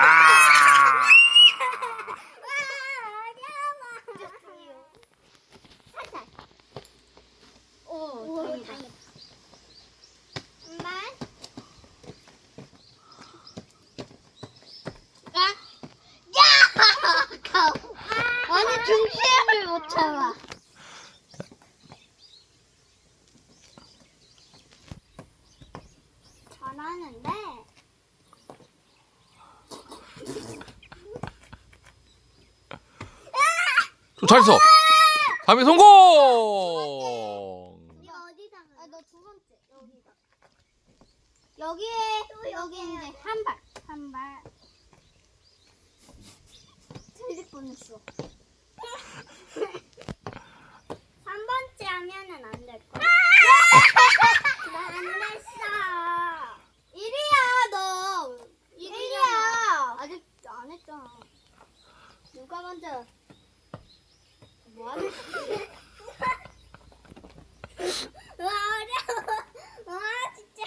아! 살살. 오, 오, 다행이다. 아? 잘하는데. 잘했어. 3위 성공! 어디다? 아, 너두 번째. 여기다. 여기에 여기 이제 한 발. 한 발. 틀릴 뻔했어. 3번째 하면은 안 될 거야. 나안 됐어. 1위야, 너. 일이야. 아직 안 했잖아. 누가 먼저 뭐 하는 와 어려워. 와 진짜.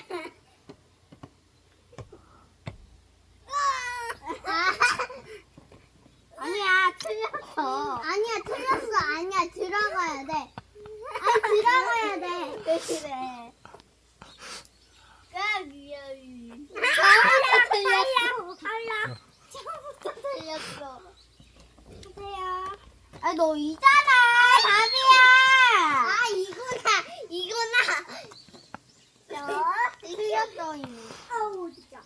아니야, 틀렸어. 아니야 틀렸어. 아니야 들어가야 돼. 아니 들어가야 돼. 왜 그래? 처음부터 틀렸어. 처음부터 틀렸어. 하세요. 아니, 너 이잖아, 답이야. 아 이거나 이거나. 너 틀렸어, 이미. 아우 진짜. 야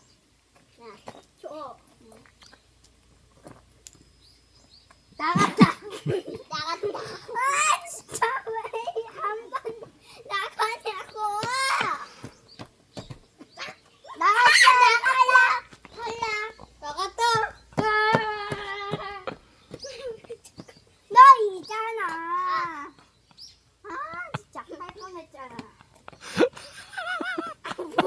줘. 나갔다. 나갔다. 아 진짜 왜 한 번 나가냐고. 나갔다. 탈락. 탈락. 나갔다. 너 이잖아. 아 진짜 할 뻔 했잖아.